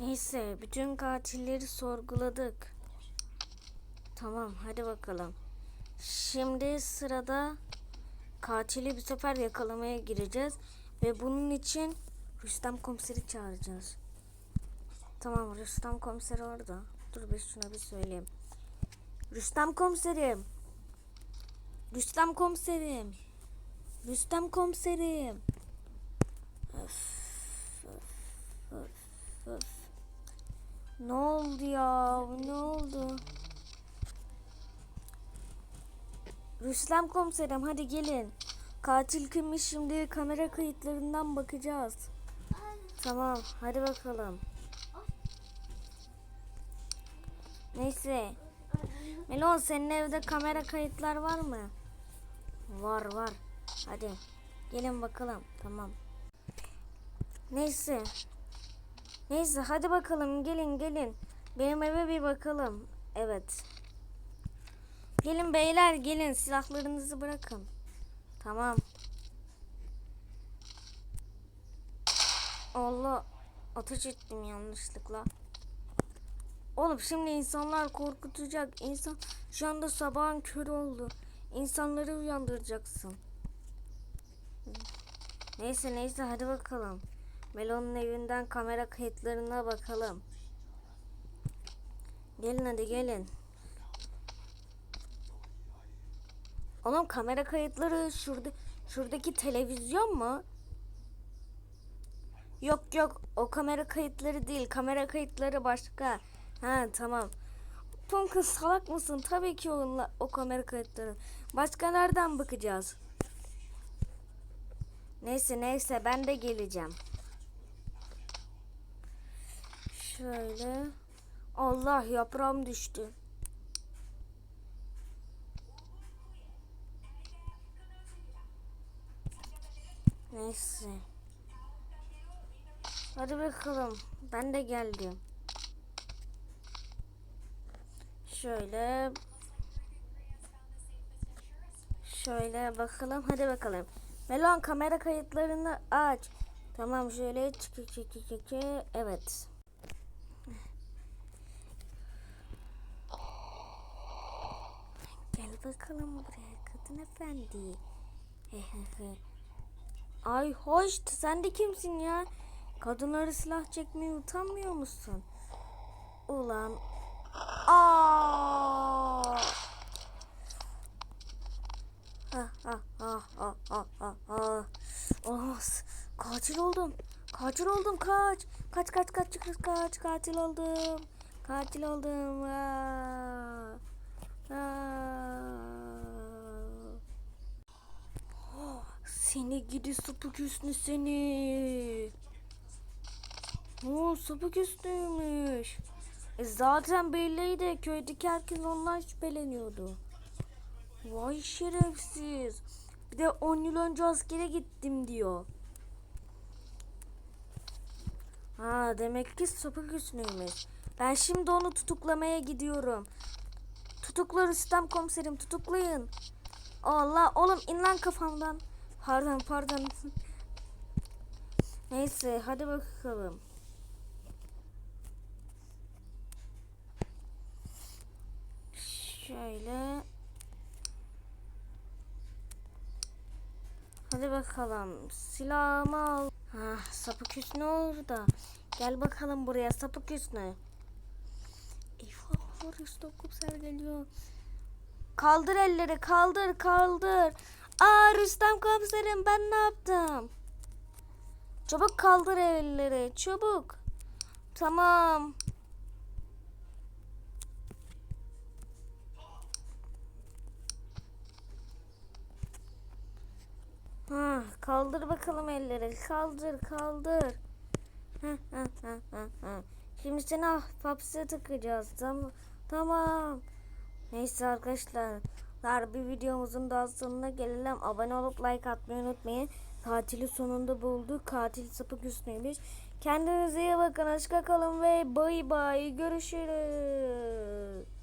Neyse bütün katilleri sorguladık. Tamam hadi bakalım. Şimdi sırada katili bir sefer yakalamaya gireceğiz. Ve bunun için Rüstem komiseri çağıracağız. Tamam Rüstem komiseri orada. Dur bir şuna bir söyleyeyim. Rüstem komiserim. Rüstem komiserim. Rüstem komiserim. Oldu ya? Ne oldu? Rüstem komiserim hadi gelin. Katil kimmiş şimdi kamera kayıtlarından bakacağız. Tamam hadi bakalım. Neyse. Melon senin evde kamera kayıtlar var mı? Var var. Hadi gelin bakalım. Tamam. Neyse. Neyse hadi bakalım gelin gelin. Benim eve bir bakalım. Evet. Gelin beyler gelin silahlarınızı bırakın. Tamam. Allah ateş ettim yanlışlıkla. Oğlum şimdi insanlar korkutacak. İnsan şu anda sabahın körü oldu. İnsanları uyandıracaksın. Neyse neyse hadi bakalım. Melon'un evinden kamera kayıtlarına bakalım. Gelin hadi gelin. Oğlum kamera kayıtları şurada şuradaki televizyon mu? Yok yok o kamera kayıtları değil. Kamera kayıtları başka. Ha tamam. Tonka salak mısın? Tabii ki onunla, o kamera kayıtları. Başka nereden bakacağız? Neyse neyse ben de geleceğim. Şöyle. Allah yaprağım düştü. Neyse. Hadi bakalım. Ben de geldim. Şöyle. Şöyle bakalım. Hadi bakalım. Melon kamera kayıtlarını aç. Tamam şöyle çıkı çıkı çıkı. Evet. Gel bakalım buraya kadın efendi. Ay hoş sen de kimsin ya? Kadınlara silah çekmeye utanmıyor musun? Ulan. Aa! Ah ah ah ah ah ah ah. Olamaz. Katil oldum. Katil oldum kaç. Kaç kaç kaç kaç kaç katil oldum. Katil oldum. Aa. Aa. Seni gidi sapık üstü seni. Oo sapık üstüymüş. E zaten belliydi. Köydeki herkes ondan şüpheleniyordu. Vay şerefsiz. Bir de 10 yıl önce askere gittim diyor. Ha demek ki sapık üstüymüş. Ben şimdi onu tutuklamaya gidiyorum. Tutukla Rüstem komiserim tutuklayın. Allah oğlum in lan kafamdan. Pardon pardon. Neyse hadi bakalım. Şöyle. Hadi bakalım. Silahımı al. Ha, sapık Hüsnü orada. Gel bakalım buraya sapık Hüsnü. Eyvah komiser geliyor. Kaldır elleri kaldır kaldır. Aa Rüstem komiserim ben ne yaptım? Çabuk kaldır elleri çabuk. Tamam. Ha, kaldır bakalım elleri. Kaldır, kaldır. Heh, heh, heh, heh. Şimdi seni hapse tıkacağız. Tamam. Tamam. Neyse arkadaşlar. Bir videomuzun daha sonuna gelelim. Abone olup like atmayı unutmayın. Tatili sonunda bulduk. Katil sapık üstüymüş. Kendinize iyi bakın. Hoşça kalın ve bay bay. Görüşürüz.